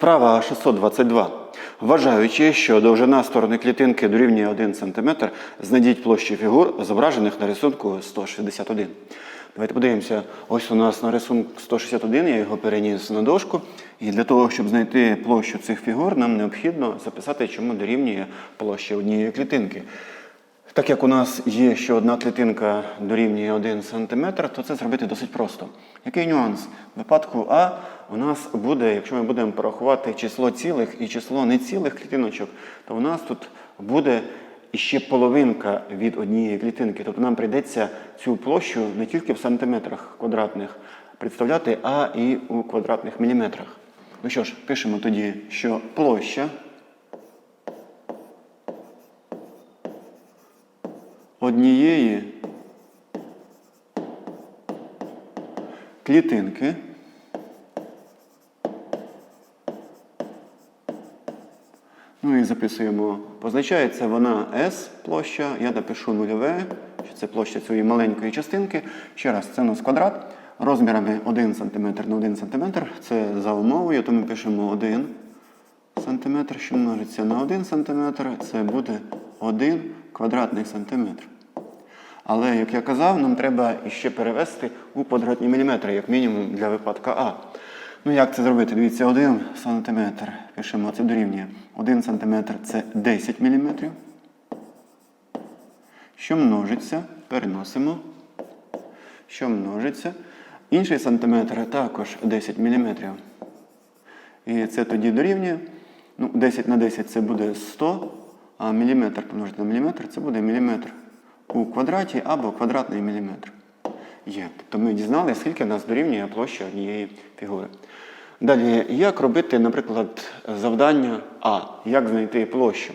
Вправа 622. Вважаючи, що довжина сторони клітинки дорівнює 1 см, знайдіть площі фігур, зображених на рисунку 161. Давайте подивимося. Ось у нас на рисунку 161, я його переніс на дошку. І для того, щоб знайти площу цих фігур, нам необхідно записати, чому дорівнює площа однієї клітинки. Так як у нас є, що одна клітинка дорівнює 1 см, то це зробити досить просто. Який нюанс? В випадку А у нас буде, якщо ми будемо порахувати число цілих і число нецілих клітиночок, то у нас тут буде іще половинка від однієї клітинки. Тобто нам прийдеться цю площу не тільки в сантиметрах квадратних представляти, а і у квадратних міліметрах. Ну що ж, пишемо тоді, що площа однієї клітинки І записуємо. Позначається вона S площа. Я напишу нульове, що це площа цієї маленької частинки. Ще раз, нас квадрат розмірами 1 см на 1 см. Це за умовою, то ми пишемо 1 см, що множиться на 1 см, це буде 1 квадратний сантиметр. Але, як я казав, нам треба іще перевести у квадратні міліметри, як мінімум для випадка А. Ну як це зробити? Дивіться, 1 см, пишемо, це дорівнює. 1 см це 10 мм. Що множиться, переносимо. Що множиться. Інший сантиметр також 10 мм. І це тоді дорівнює. Ну, 10 на 10 це буде 100, а міліметр помножити на міліметр це буде міліметр у квадраті або квадратний міліметр. Є. Тобто ми дізналися, скільки в нас дорівнює площа однієї фігури. Далі, як робити, наприклад, завдання А, як знайти площу?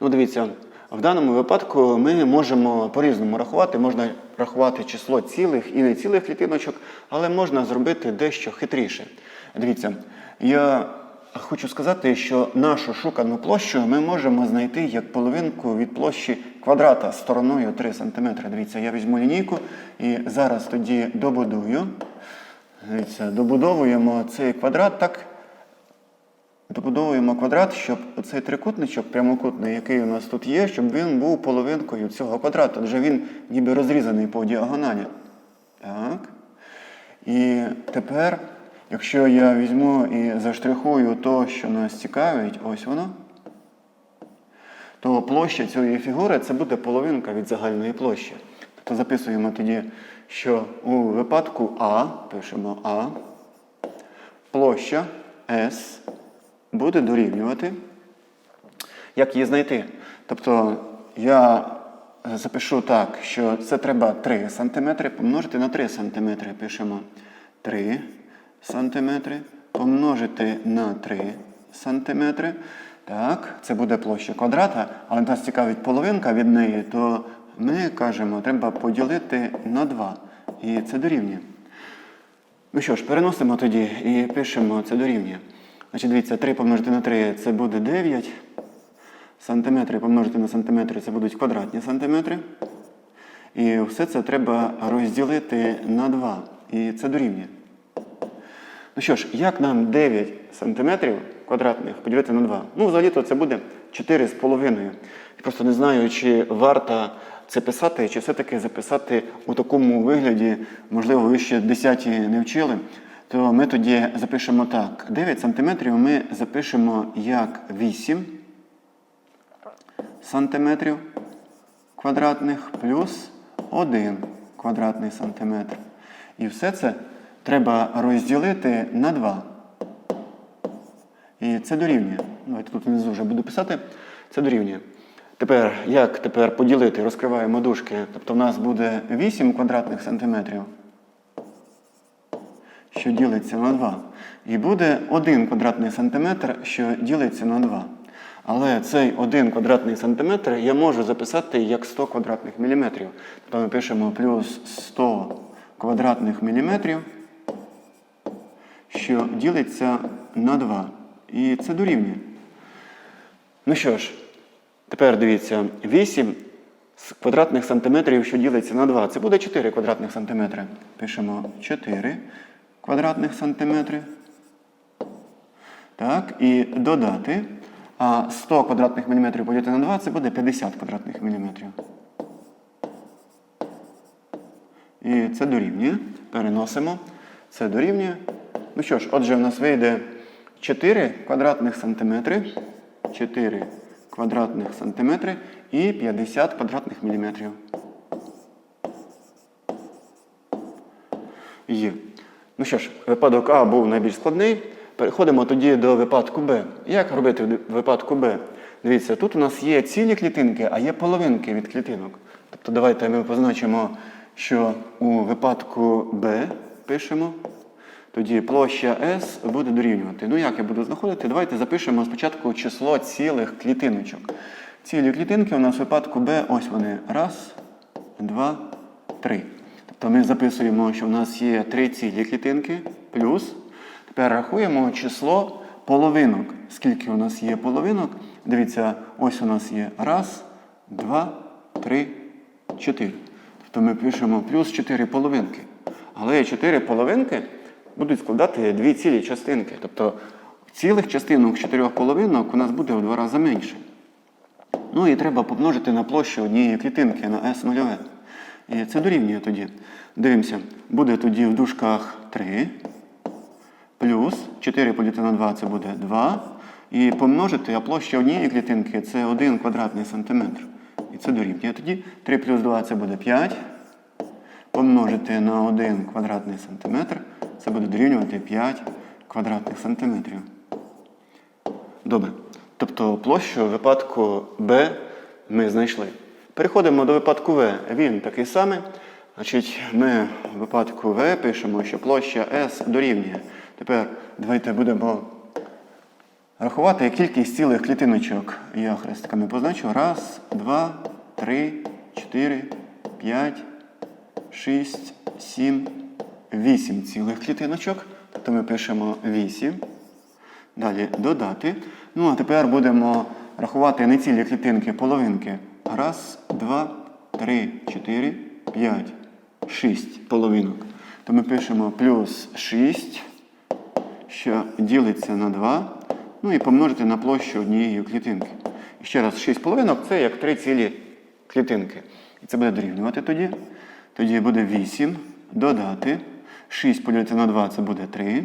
Ну, дивіться, в даному випадку ми можемо по-різному рахувати. Можна рахувати число цілих і нецілих клітиночок, але можна зробити дещо хитріше. Дивіться, я хочу сказати, що нашу шукану площу ми можемо знайти як половинку від площі квадрата стороною 3 см. Дивіться, я візьму лінійку і зараз тоді добудую. Дивіться, добудовуємо цей квадрат так. Добудовуємо квадрат, щоб цей трикутничок прямокутний, який у нас тут є, щоб він був половинкою цього квадрату. Адже він ніби розрізаний по діагоналі. Так. І тепер, якщо я візьму і заштрихую то, що нас цікавить, ось воно, то площа цієї фігури це буде половинка від загальної площі. Тобто записуємо тоді, що у випадку А, пишемо А, площа S буде дорівнювати. Як її знайти? Тобто я запишу так, що це треба 3 см помножити на 3 см. Пишемо 3 см помножити на 3 см. Так, це буде площа квадрата, але нас цікавить половинка від неї, то ми кажемо, треба поділити на 2. І це дорівнює. Ну що ж, переносимо тоді і пишемо це дорівнює. Значить, дивіться, 3 помножити на 3 це буде 9. Сантиметри помножити на сантиметри це будуть квадратні сантиметри. І все це треба розділити на 2. І це дорівнює. Ну що ж, як нам 9 сантиметрів квадратних поділити на 2? Ну, взагалі-то це буде 4,5. Я просто не знаю, чи варто це писати, чи все-таки записати у такому вигляді, можливо, ви ще 10 не вчили, то ми тоді запишемо так. 9 сантиметрів ми запишемо як 8 сантиметрів квадратних плюс 1 квадратний сантиметр. І все це треба розділити на 2. І це дорівнює. Давайте тут внизу вже буду писати. Це дорівнює. Тепер, як тепер поділити? Розкриваємо дужки. Тобто в нас буде 8 квадратних сантиметрів, що ділиться на 2. І буде 1 квадратний сантиметр, що ділиться на 2. Але цей 1 квадратний сантиметр я можу записати як 100 квадратних міліметрів. Тобто ми пишемо плюс 100 квадратних міліметрів, що ділиться на 2. І це дорівнює. Ну що ж, тепер дивіться, 8 з квадратних сантиметрів, що ділиться на 2, це буде 4 квадратних сантиметри. Пишемо 4 квадратних сантиметри. Так, і додати. А 100 квадратних міліметрів поділити на 2 це буде 50 квадратних міліметрів. І це дорівнює. Переносимо. Це дорівнює. Ну що ж, отже, в нас вийде 4 квадратних сантиметри. 4 квадратних сантиметри і 50 квадратних міліметрів. Є. Ну що ж, випадок А був найбільш складний. Переходимо тоді до випадку Б. Як робити випадку Б? Дивіться, тут у нас є цілі клітинки, а є половинки від клітинок. Тобто давайте ми позначимо, що у випадку Б пишемо. Тоді площа S буде дорівнювати. Ну як я буду знаходити? Давайте запишемо спочатку число цілих клітиночок. Цілі клітинки у нас в випадку B, ось вони. Раз, два, три. Тобто ми записуємо, що у нас є три цілі клітинки, плюс. Тепер рахуємо число половинок. Скільки у нас є половинок? Дивіться, ось у нас є раз, два, три, чотири. Тобто ми пишемо плюс 4 половинки. Але є 4 половинки будуть складати дві цілі частинки. Тобто цілих частинок 4 половинок у нас буде в два рази менше. Ну і треба помножити на площу однієї клітинки на S нульове. І це дорівнює тоді. Дивимося, буде тоді в дужках 3 плюс 4 поділити на 2 це буде 2. І помножити, а площа однієї клітинки це 1 квадратний сантиметр. І це дорівнює. Тоді 3 плюс 2 це буде 5. Помножити на 1 квадратний сантиметр. Це буде дорівнювати 5 квадратних сантиметрів. Добре. Тобто площу випадку Б ми знайшли. Переходимо до випадку В. Він такий самий. Значить, ми в випадку В пишемо, що площа S дорівнює. Тепер давайте будемо рахувати кількість цілих клітиночок. Я хрестиками позначу. Раз, два, три, чотири, п'ять, шість, сім, вісім цілих клітиночок. Тобто ми пишемо 8. Далі додати. Ну, а тепер будемо рахувати не цілі клітинки, половинки. Раз, два, три, чотири, п'ять, шість половинок. То ми пишемо плюс 6, що ділиться на 2. Ну і помножити на площу однієї клітинки. І ще раз, 6 половинок це як 3 цілі клітинки. І це буде дорівнювати тоді. Тоді буде 8. Додати. 6 поділити на 2 це буде 3.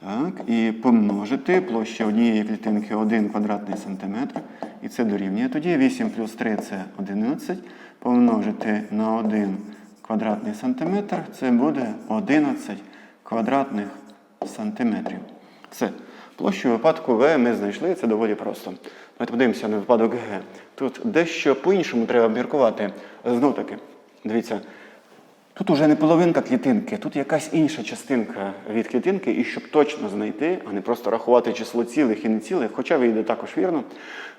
Так, і помножити площа однієї клітинки 1 квадратний сантиметр. І це дорівнює. Тоді 8 плюс 3 це 11. Помножити на 1 квадратний сантиметр це буде 11 квадратних сантиметрів. Все. Площу випадку В ми знайшли, це доволі просто. Давайте подивимося на випадок Г. Тут дещо по-іншому треба обміркувати. Знов таки, дивіться. Тут уже не половинка клітинки, тут якась інша частинка від клітинки, і щоб точно знайти, а не просто рахувати число цілих і нецілих, хоча вийде також вірно,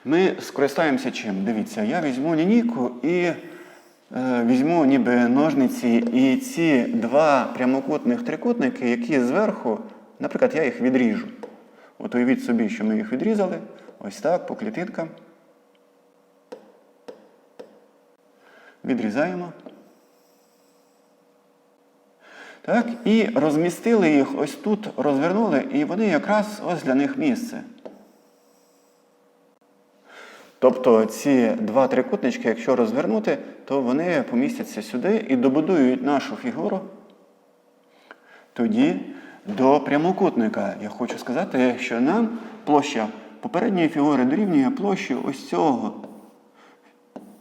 ми скористаємося чим? Дивіться, я візьму лінійку і е, візьму ніби ножниці, і ці два прямокутних трикутники, які зверху, наприклад, я їх відріжу. От уявіть собі, що ми їх відрізали, ось так, по клітинкам. Відрізаємо. Так, і розмістили їх ось тут, розвернули, і вони якраз ось для них місце. Тобто ці два трикутнички, якщо розвернути, то вони помістяться сюди і добудують нашу фігуру. Тоді до прямокутника. Я хочу сказати, що нам площа попередньої фігури дорівнює площі ось цього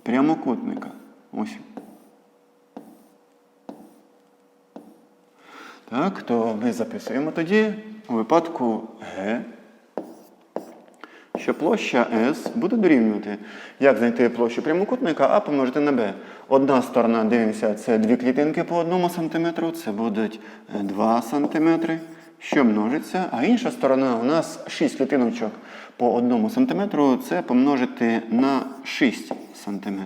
прямокутника. Ось. Так, то ми записуємо тоді у випадку Г, що площа S буде дорівнювати. Як знайти площу прямокутника, А помножити на Б. Одна сторона, дивимося, це дві клітинки по 1 см, це будуть 2 см, що множиться. А інша сторона у нас 6 клітиночок по 1 см, це помножити на 6 см.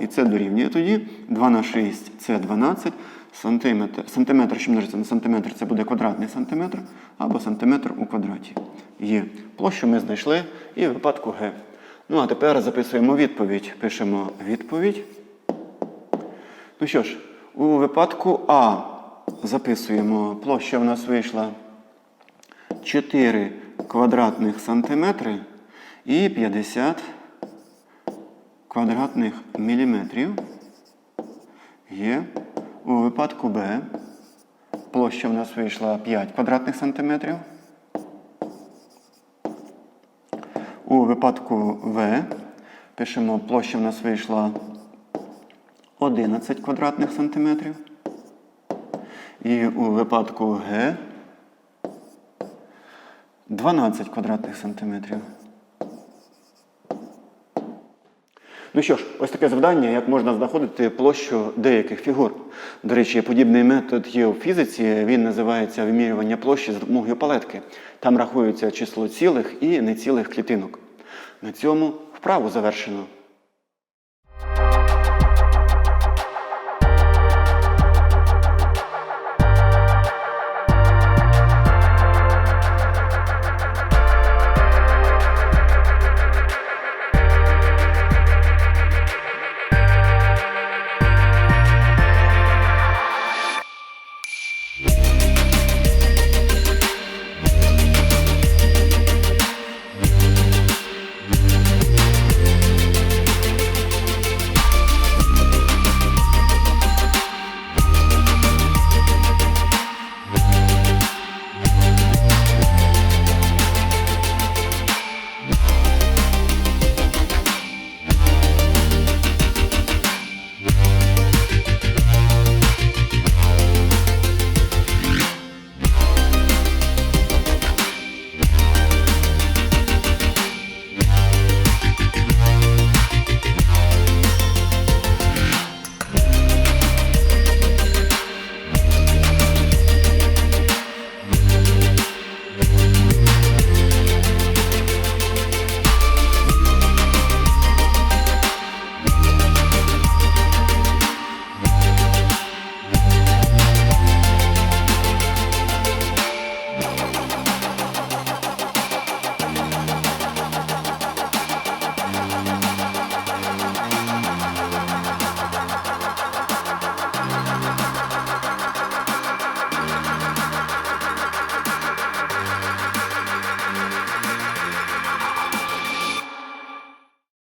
І це дорівнює тоді. 2 на 6 це 12 сантиметр. Сантиметр, що множиться на сантиметр, це буде квадратний сантиметр, або сантиметр у квадраті. Є. Площу ми знайшли і в випадку Г. Ну, а тепер записуємо відповідь. Пишемо відповідь. Ну що ж, у випадку А записуємо, площа в нас вийшла 4 квадратних сантиметри і 50 квадратних міліметрів є у випадку Б. Площа в нас вийшла 5 квадратних сантиметрів. У випадку В пишемо, площа в нас вийшла 11 квадратних сантиметрів. І у випадку Г 12 квадратних сантиметрів. Ну що ж, ось таке завдання, як можна знаходити площу деяких фігур. До речі, подібний метод є у фізиці, він називається вимірювання площі з допомогою палетки. Там рахується число цілих і нецілих клітинок. На цьому вправу завершено.